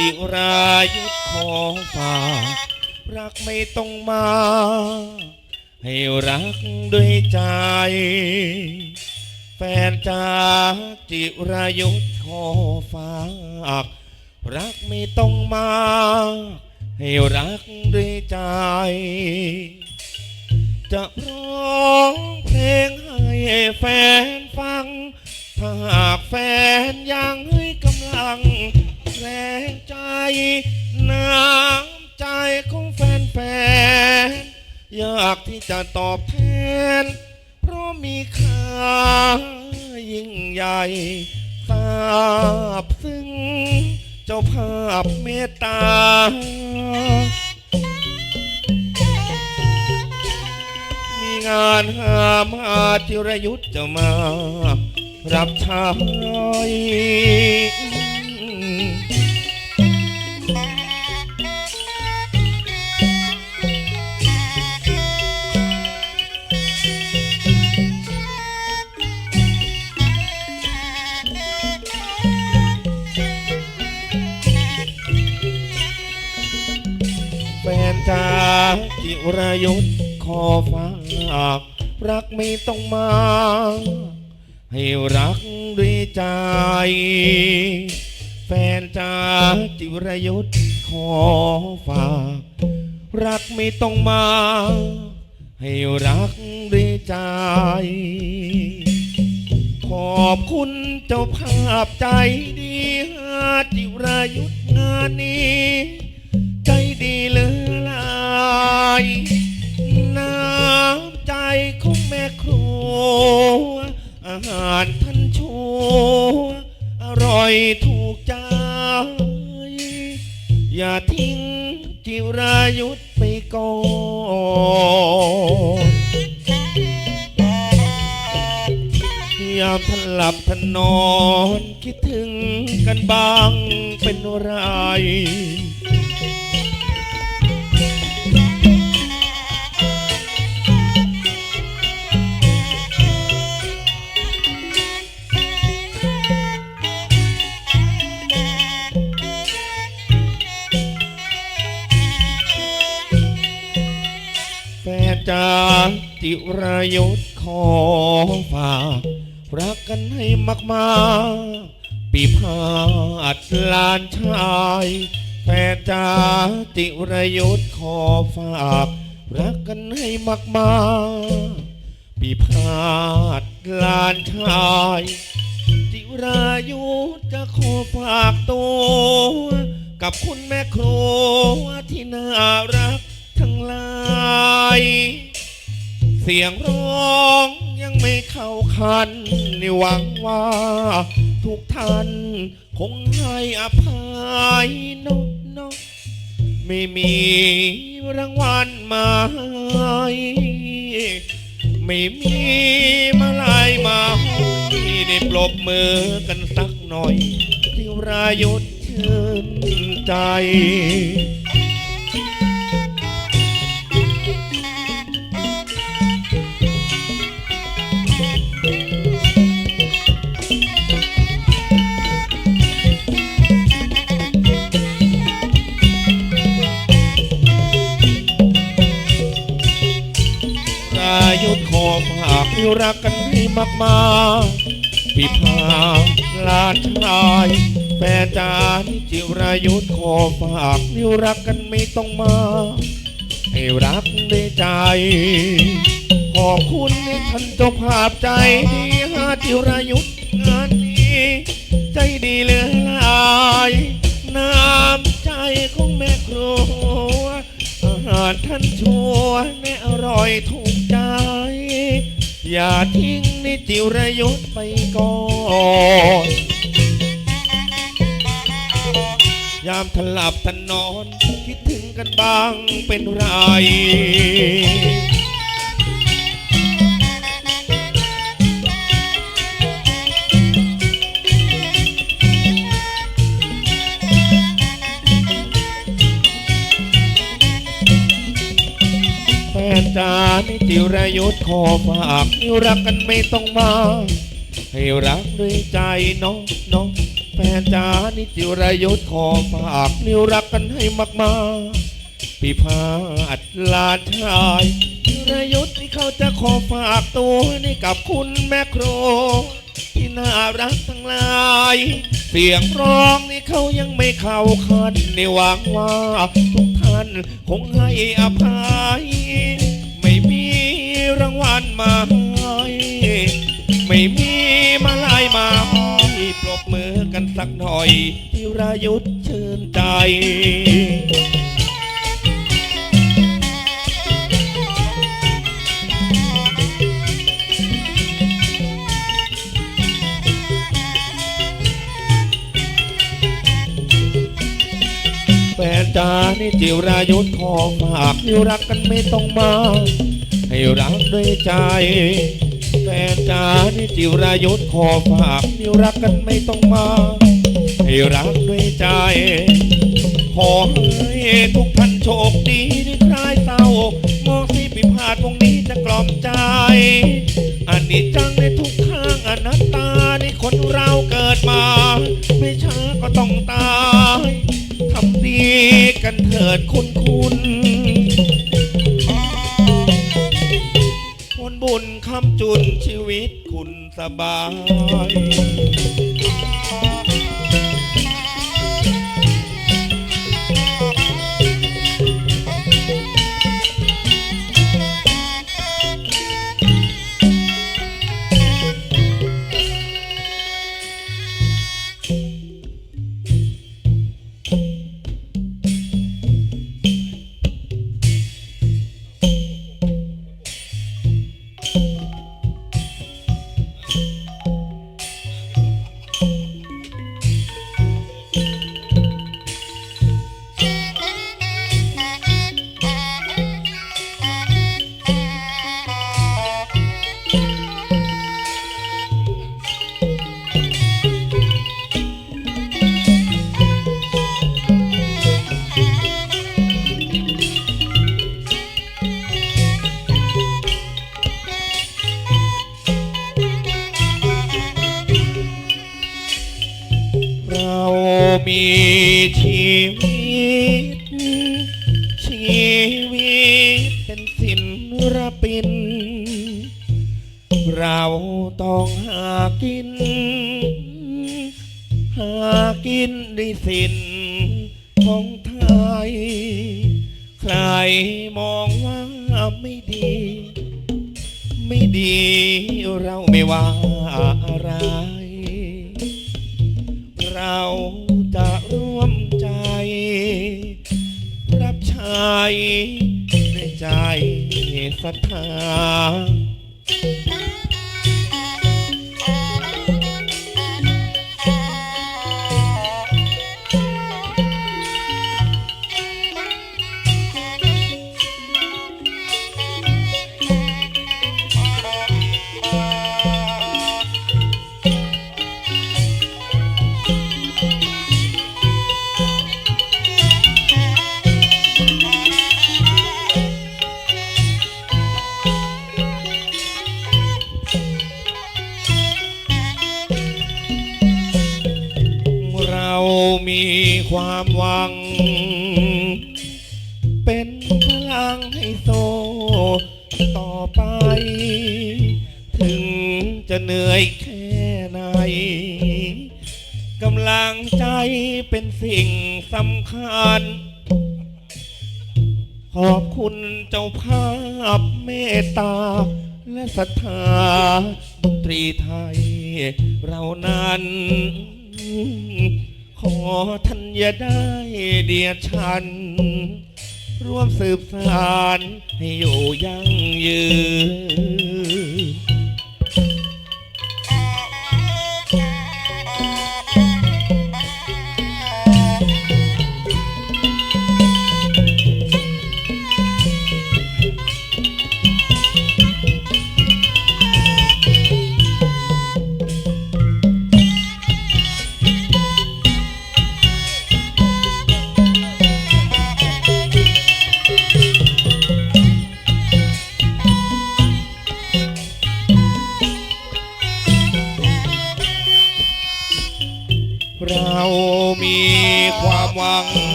จิรายุทธขอฝารักไม่ต้องมา ให้รักด้วยใจ แฟนจากจิรายุทธขอฝากรักไม่ต้องมา ให้รักด้วยใจ จะร้องเพลงให้แฟนฟัง ถ้าหากแฟนยังให้กำลัง แรงใจ น้ำใจของแฟนๆ อยากที่จะตอบแทน เพราะมีค่ายิ่งใหญ่ทราบซึ้งเจ้าภาพเมตตามีงานหามาธิรยุทธ์จะมา รับใช้ รายุทธ์ขอฝากรักไม่ต้องมา ให้รักด้วยใจ แฟนจ้าจิรายุทธ์ขอฝาก รักไม่ต้องมา ให้รักด้วยใจ ขอบคุณเจ้าภาพใจดีหาจิรายุทธ์งานนี้ ดีเหลือหลายน้ำใจของแม่ครัว อาหารท่านชัวอร่อยถูกใจ อย่าทิ้งจิรายุทธไปก่อนยามท่านหลับท่านนอน คิดถึงกันบ้างเป็นไร จิรยุทธขอฝากรักกันให้มากๆปีพาดลานชายแฟนจาจิรยุทธขอฝากรักกันให้มากๆปีพาดลานชายจิรายุทธจะขอฝากตัวกับคุณแม่ครัวที่น่ารักทั้งหลาย สียงร้องยังไม่เข้าคันนี่หวังว่า ทุกท่านคงให้อภัยนอะเนอะไม่มีรางวัลมาให้ไม่มีมาลายมาให้ได้ปรบมือกันสักหน่อยที่รายุทธชื่นใจ รักกันให้มากมาพี่พาลานชายแฟนจานจิรายุทธขอฝากให้รักกันไม่ต้องมา ให้รักได้ใจ ขอบคุณที่ท่านเจ้าภาพใจดีหาจิรายุทธงานนี้ ใจดีเหลือหลายน้ำใจของแม่ครัวอาหารท่านชัวแน่อร่อยถูกใจ อย่าทิ้งนิจิรยุทธไปก่อน ยามทลับทนนอน คิดถึงกันบ้างเป็นไร แฟนจานิ จิรยุทธขอฝากให้รักกันไม่ต้องมาให้รักด้วยใจน้องน้องแฟนจ๋านี่จิรยุทธขอฝากนิ้รักกันให้มากๆพี่พาอัดลาชายจิรยุทธนี่เขาจะขอฝากตัวนี่กับคุณแม่ครูที่น่ารักทั้งหลาย เสียงร้องนี่เขายังไม่เข้าคันในหวังว่า ทุกท่านคงให้อภัยางวัลมาห้ไม่มีมาลายมาห้ปรบมือกันสักหน่อยที่รายุทธเชื่นใจแฟนจ๋านี่จิรายุทธขอฝากให้รักกันไม่ต้องมา ให้รักด้วยใจ แฟนจ๋านี่จิรายุทธขอฝากให้รักกันไม่ต้องมา ให้รักด้วยใจ ขอให้ทุกท่านโชคดีที่คลายเศร้ามองสิพิพาทวงนี้จะกล่อมใจ อันนี้จังในทุกข้างอนัตตานี่คนเราเกิดมา ไม่ช้าก็ต้องตาย ทำดีกันเถิดคุณคุณ บุญคำจุนชีวิตคุณสบาย เราจะร่วมใจ รับใช้ในใจศรัทธาเรา มีความหวัง เป็นพลังให้โซต่อไป ถึงจะเหนื่อยแค่ไหนกำลังใจเป็นสิ่งสำคัญ ขอบคุณเจ้าภาพเมตตา และศรัทธาดนตรีไทย เรานั้น ขอท่านอย่าได้เดียดฉัน ร่วมสืบสานให้อยู่ยั่งยืน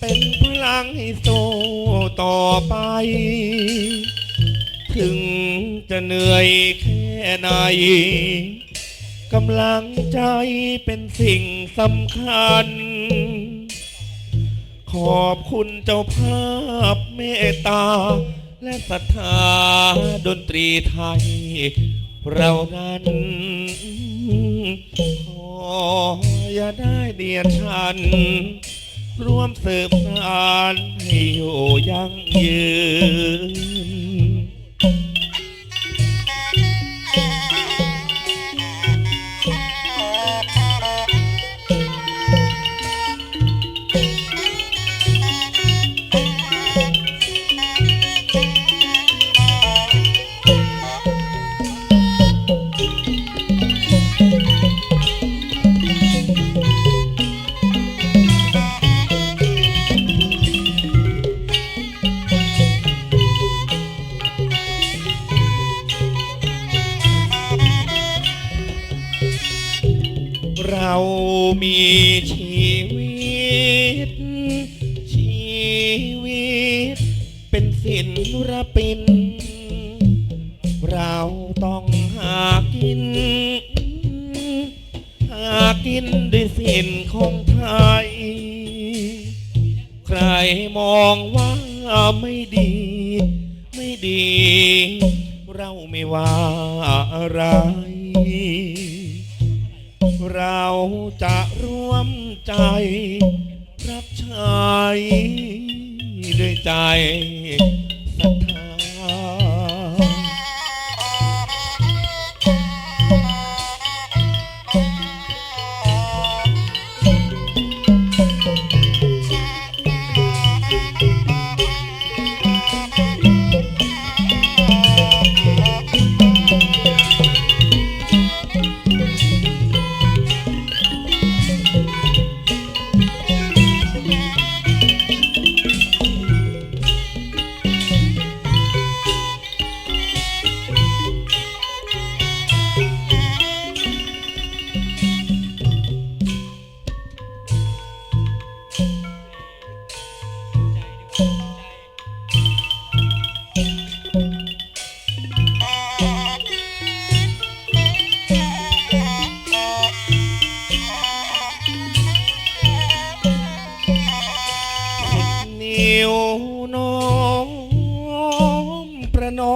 เป็นพลังให้สู้ต่อไป ถึงจะเหนื่อยแค่ไหนกำลังใจเป็นสิ่งสำคัญ ขอบคุณเจ้าภาพเมตตา และศรัทธาดนตรีไทย เรานั้นขออย่าได้เดียดฉัน ร่วมสืบสานให้อยู่ยั่งยืน กินด้วยสินของไทย ใครมองว่าไม่ดี ไม่ดี เราไม่ว่าอะไร เราจะร่วมใจ รับใช้ด้วยใจ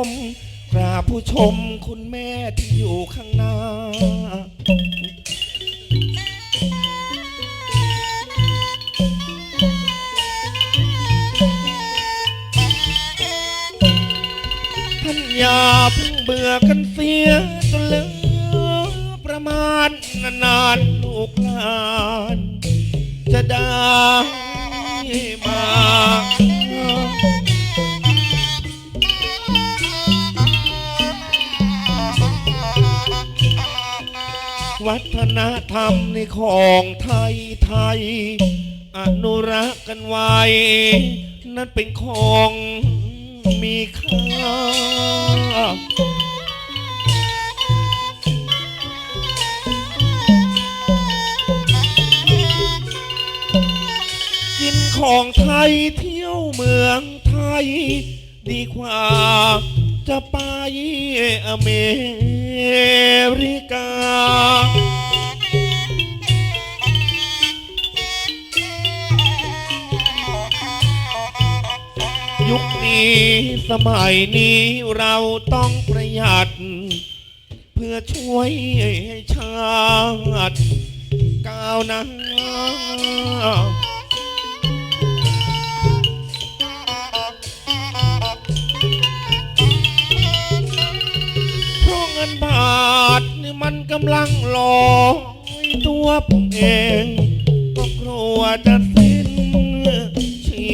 มกราบผู้ชมคุณแม่ที่อยู่ข้างหน้า ท่านอย่าเพิ่งเบื่อกันเสียจนเหลือประมาณนานๆลูกหลาน จะได้มา วัฒนธรรมในของไทยไทย อนุรักษ์กันไว้ นั่นเป็นของมีค่า กินของไทยเที่ยวเมืองไทย ดีกว่าจะไปอเมริ กา ยุคนี้สมัยนี้เราต้องประหยัด เพื่อช่วยให้ชาติก้าวหน้า กำลังลอยตัวผมเอง ก็กลัวจะสิ้นชี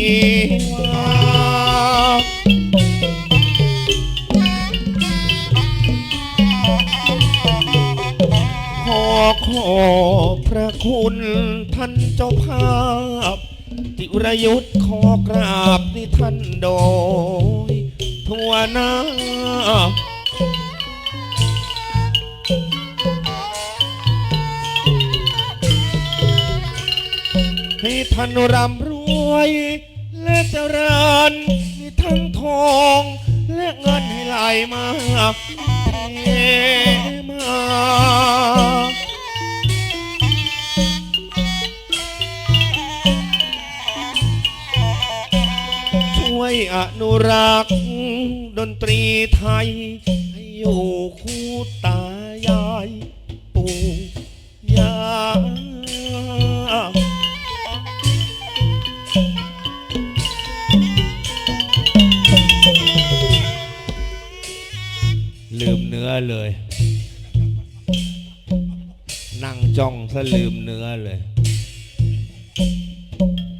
วาขอขอบพระคุณท่านเจ้าภาพ ติรยุทธ์ขอกราบที่ท่านโดยทั่วหน้า ให้ท่านร่ำรวย และเจริญมีทั้งทองและเงินให้ไหลมาเทมาช่วยอนุรักษ์ดนตรีไทย ให้อยู่คู่ตายายปู่ อเลย นั่งจ้องซะลืมเนื้อเลย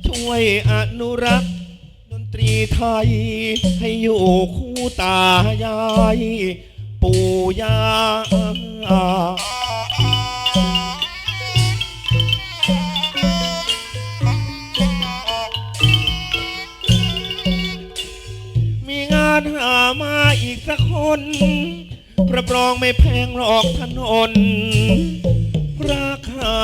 ช่วยอนุรักษ์ดนตรีไทย ให้อยู่คู่ตายาย ปู่ย่ามีงานหามาอีกสักคน รับรองไม่แพงหรอกถนน ราคา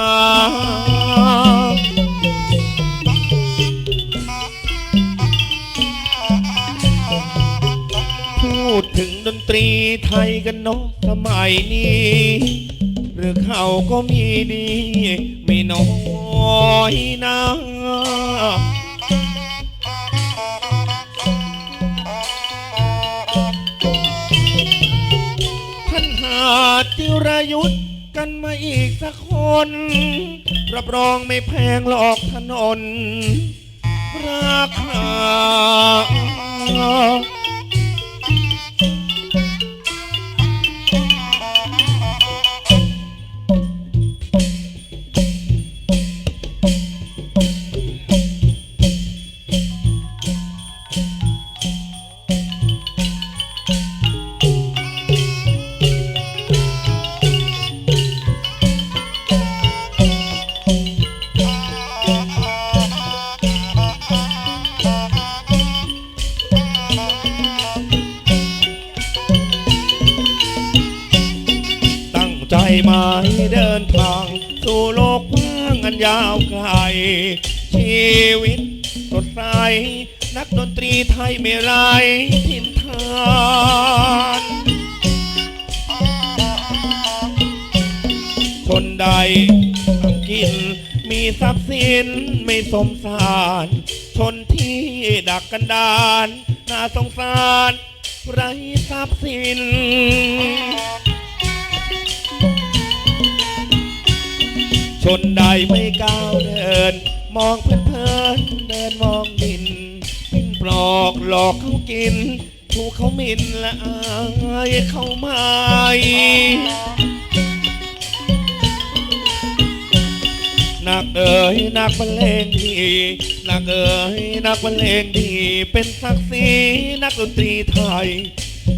พูดถึงดนตรีไทยกันเนาะสมัยนี้ หรือเขาก็มีดี ไม่น้อยนะ ยุทธกันมาอีกสักคน รับรองไม่แพงหรอกถนนราคา นักดนตรีไทยไม่ไรทินทานคนใดทำกินมีทรัพย์สินไม่สมสาร ชนที่ดักกันดานน่าสงสารไรทรัพย์สิน ชนใดไม่ก้าวเดิน มองเพลินเพลินเดินมองดินปิ้นปลอกหลอกเขากินถูกเขาหมินและอายเขาไม่นักเอ๋ยนักบรรเลงดีนักเอ๋ยนักบรรเลงดี เป็นศักดิ์ศรีนักดนตรีไทย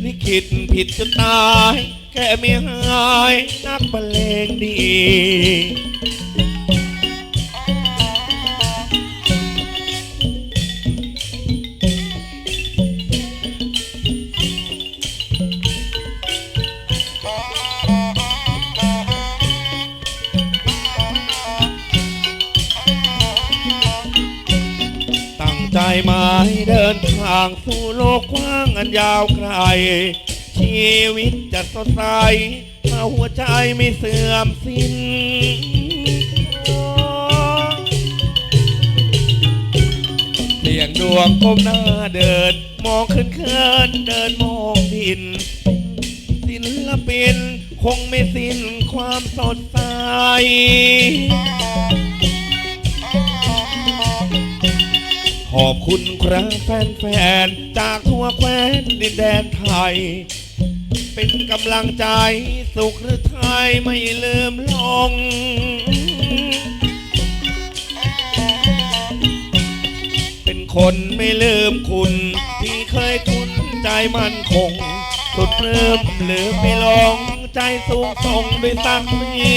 ลิขิตผิดจนตาย แค่ไม่หาย นักบรรเลงดีางสู่โลกกว้างอันยาวไกล ชีวิตจะสดใสถ้าหัวใจไม่เสื่อมสิ้น เสียงดวงก้มหน้าเดิน มองขึ้นเคินเดินมองดิน ศิลปินคงไม่สิ้นความสดใส ขอบคุณครับแฟนๆ จากทั่วแคว้นดินแดนไทย เป็นกำลังใจสุขหรือไทยไม่ลืมลง เป็นคนไม่ลืมคุณ ที่เคยคุ้นใจมันคง สุดปลื้มหรือไม่ลงใจสูงส่งด้วยสักมี